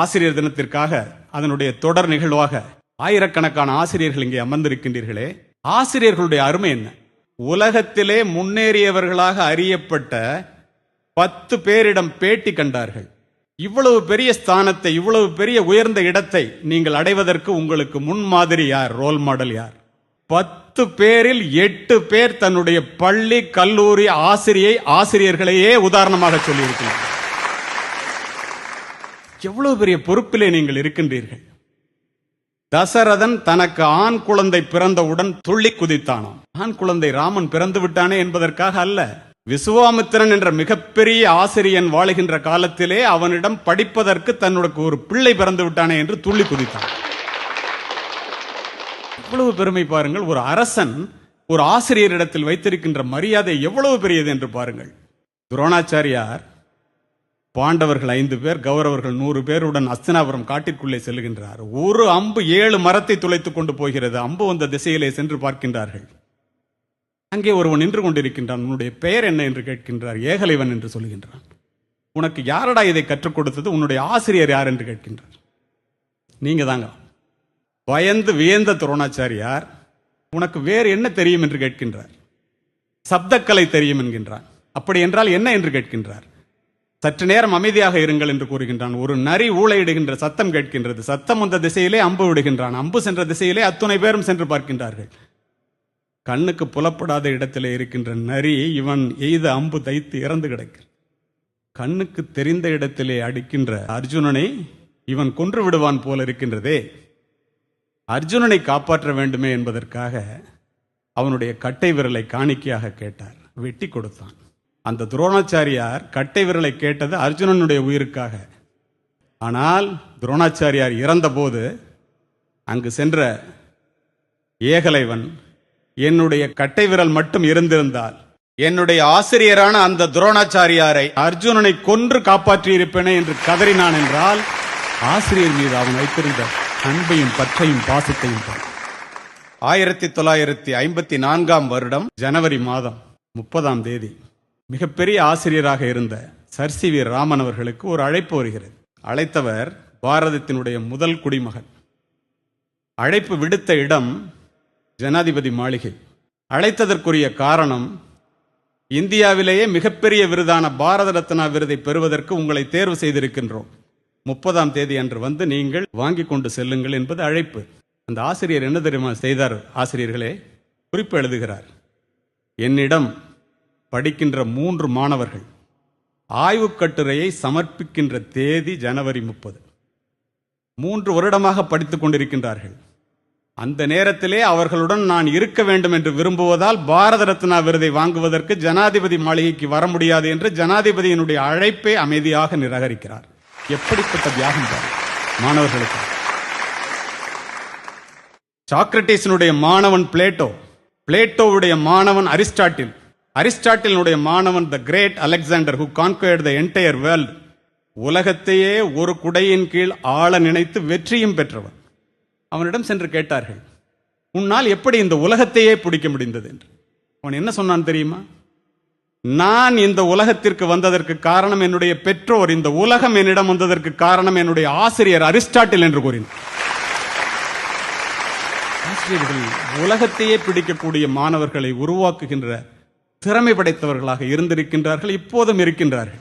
ஆசிரியர் தினத்திற்காக அதனுடைய தொடர் நிகழ்வாக ஆயிரக்கணக்கான ஆசிரியர்கள் இங்கே அமர்ந்திருக்கின்றீர்களே. ஆசிரியர்களுடைய அருமை என்ன? உலகத்திலே முன்னேறியவர்களாக அறியப்பட்ட பத்து பேரிடம் பேட்டி கண்டார்கள். இவ்வளவு பெரிய ஸ்தானத்தை இவ்வளவு பெரிய உயர்ந்த இடத்தை நீங்கள் அடைவதற்கு உங்களுக்கு முன்மாதிரி யார்? ரோல் மாடல் யார்? பத்து பேரில் எட்டு பேர் தன்னுடைய பள்ளி கல்லூரி ஆசிரியை ஆசிரியர்களையே உதாரணமாக சொல்லியிருக்கிறார். எவ்வளவு பெரிய பொறுப்பிலே நீங்கள் இருக்கின்றீர்கள்? தசரதன் தனக்கு ஆண் குழந்தை பிறந்தவுடன் துள்ளி குதித்தானாம். ஆண் குழந்தை ராமன் பிறந்து விட்டானே என்பதற்காக அல்ல. விசுவாமித்திரன் என்ற மிகப்பெரிய ஆசிரியன் வாழுகின்ற காலத்திலே அவனிடம் படிப்பதற்கு தன்னுடைய ஒரு பிள்ளை பிறந்து விட்டானே என்று துள்ளி குதித்தான். எவ்வளவு பெருமை பாருங்கள் ஒரு அரசன் ஒரு ஆசிரியரிடத்தில் வைத்திருக்கின்ற மரியாதை எவ்வளவு பெரியது என்று பாருங்கள். துரோணாச்சாரியார் பாண்டவர்கள் ஐந்து பேர் கௌரவர்கள் நூறு பேருடன் அஸ்தினாபுரம் காட்டிற்குள்ளே செல்கின்றார். ஒரு அம்பு ஏழு மரத்தை துளைத்துக் கொண்டு போகிறது. அம்பு வந்த திசையிலே சென்று பார்க்கின்றார்கள். அங்கே ஒருவன் நின்று கொண்டிருக்கின்றான். உன்னுடைய பெயர் என்ன என்று கேட்கின்றார். ஏகலைவன் என்று சொல்கின்றான். உனக்கு யாரடா இதை கற்றுக் கொடுத்தது? உன்னுடைய ஆசிரியர் யார் என்று கேட்கின்றார். நீங்க தாங்க. பயந்து வியந்த துரோணாச்சாரியார் உனக்கு வேறு என்ன தெரியும் என்று கேட்கின்றார். சப்தக்கலை தெரியும் என்கின்றான் அப்படி என்றால் என்ன என்று கேட்கின்றார். சற்று நேரம் அமைதியாக இருங்கள் என்று கூறுகின்றான். ஒரு நரி ஊழையிடுகின்ற சத்தம் கேட்கின்றது. சத்தம் வந்த திசையிலே அம்பு விடுகின்றான். அம்பு சென்ற திசையிலே அத்துணை பேரும் சென்று பார்க்கின்றார்கள். கண்ணுக்கு புலப்படாத இடத்திலே இருக்கின்ற நரி இவன் எய்த அம்பு தைத்து இறந்து கிடக்கிறான். கண்ணுக்கு தெரிந்த இடத்திலே அடிக்கின்ற அர்ஜுனனை இவன் கொன்று விடுவான் போல இருக்கின்றதே. அர்ஜுனனை காப்பாற்ற வேண்டுமே என்பதற்காக அவனுடைய கட்டை விரலை காணிக்கையாக கேட்டார். வெட்டி கொடுத்தான். அந்த துரோணாச்சாரியார் கட்டை விரலை கேட்டது அர்ஜுனனுடைய உயிருக்காக. ஆனால் துரோணாச்சாரியார் இறந்தபோது அங்கு சென்ற ஏகலைவன் என்னுடைய கட்டை விரல் மட்டும் இருந்திருந்தால் என்னுடைய ஆசிரியரான அந்த துரோணாச்சாரியாரை அர்ஜுனனை கொன்று காப்பாற்றியிருப்பேனே என்று கதறினான் என்றால் ஆசிரியர் மீது அவன் வைத்திருந்த அன்பையும் பற்றையும் பாசத்தையும் ஆயிரத்தி தொள்ளாயிரத்தி ஐம்பத்தி நான்காம் வருடம் ஜனவரி மாதம் முப்பதாம் தேதி. மிகப்பெரிய ஆசிரியராக இருந்த சர் சி வி ராமன் அவர்களுக்கு ஒரு அழைப்பு வருகிறது. அழைத்தவர் பாரதத்தினுடைய முதல் குடிமகன். அழைப்பு விடுத்த இடம் ஜனாதிபதி மாளிகை. அழைத்ததற்குரிய காரணம் இந்தியாவிலேயே மிகப்பெரிய விருதான பாரத ரத்னா விருதை பெறுவதற்கு உங்களை தேர்வு செய்திருக்கின்றோம். முப்பதாம் தேதி அன்று வந்து நீங்கள் வாங்கி கொண்டு செல்லுங்கள் என்பது அழைப்பு. அந்த ஆசிரியர் என்ன தெரியுமா செய்தார்? ஆசிரியர்களே குறிப்பு எழுதுகிறார். என்னிடம் படிக்கின்ற மூன்று மாணவர்கள். ஆய்வுக் கட்டுரையை சமர்ப்பிக்கின்ற தேதி ஜனவரி முப்பது. மூன்று வருடமாக படித்துக் கொண்டிருக்கின்றார்கள். அந்த நேரத்திலே அவர்களுடன் நான் இருக்க வேண்டும் என்று விரும்புவதால் பாரத ரத்னா விருதை வாங்குவதற்கு ஜனாதிபதி மாளிகைக்கு வர முடியாது என்று ஜனாதிபதியினுடைய அழைப்பை அமைதியாக நிராகரிக்கிறார். எப்படிப்பட்ட தியாகம் மாணவர்களுக்கு. சாக்ரட்டிஸினுடைய மாணவன் பிளேட்டோ பிளேட்டோவுடைய மாணவன் அரிஸ்டாட்டில் அரிஸ்டாட்டிலுடைய மாணவன் the great Alexander who conquered the entire world உலகத்தையே ஒரு குடையின் கீழ் ஆள நினைத்து வெற்றியும் பெற்றவன். அவனிடம் சென்று கேட்டார்கள் உன்னால் எப்படி இந்த உலகத்தையே பிடிக்க முடிந்தது? என்று. அவன் என்ன சொன்னான் தெரியுமா? நான் இந்த உலகத்திற்கு வந்ததற்கு காரணம் என்னுடைய பெற்றோர் இந்த உலகம் என்னிடம் வந்ததற்கு காரணம் என்னுடைய ஆசிரியர் அரிஸ்டாட்டில் என்று கூறினார். ஆசிரியர்கள் உலகத்தையே பிடிக்கக்கூடிய மாணவர்களை உருவாக்குகின்ற திறமை படைத்தவர்களாக இருந்திருக்கின்றார்கள் இப்போதும் இருக்கின்றார்கள்.